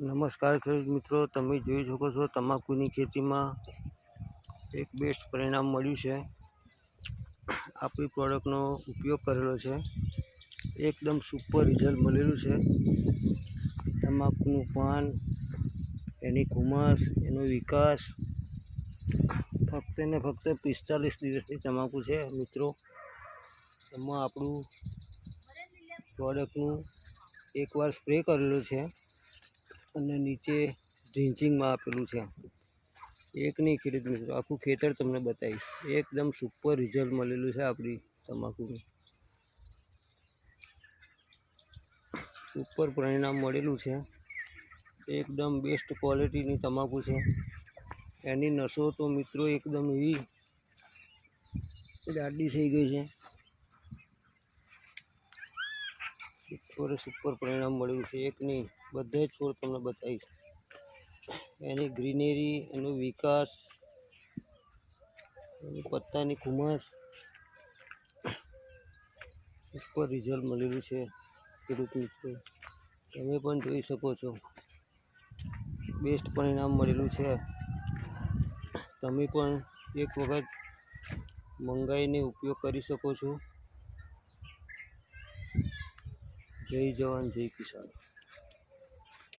નમસ્કાર ખેડૂત મિત્રો, તમે જોઈ શકો છો તમાકુની ખેતીમાં એક બેસ્ટ પરિણામ મળ્યું છે. આપણી પ્રોડક્ટનો ઉપયોગ કરેલો છે. એકદમ સુપર રિઝલ્ટ મળેલું છે. તમાકુનું પાન, એની કુમસ એનો વિકાસ, ફક્ત ને ફક્ત પિસ્તાલીસ દિવસની તમાકુ છે મિત્રો. એમાં આપણું પ્રોડક્ટનું એકવાર સ્પ્રે કરેલું છે. અને નીચે ડ્રિન્ચિંગમાં આપેલું છે. એક નહીં ખેડૂત મિત્રો, આખું ખેતર તમને બતાવીશ. એકદમ સુપર રિઝલ્ટ મળેલું છે આપણી તમાકુનું. સુપર પરિણામ મળેલું છે. એકદમ બેસ્ટ ક્વોલિટીની તમાકુ છે. એની નસો તો મિત્રો એકદમ એવી દાડી થઈ ગઈ છે. સુપર સુપર પરિણામ મળ્યું છે. એક નહીં, બધા જ છોડ તમને બતાવીશ. એની ગ્રીનરી, એનો વિકાસ, એની પત્તાની ખુમાસ સુપર રિઝલ્ટ મળેલું છે, ખેડૂત મિત્રો. તમે પણ જોઈ શકો છો. બેસ્ટ પરિણામ મળેલું છે. તમે પણ એક વખત મંગાઈને ઉપયોગ કરી શકો છો. જય જવાન જય કિસાન.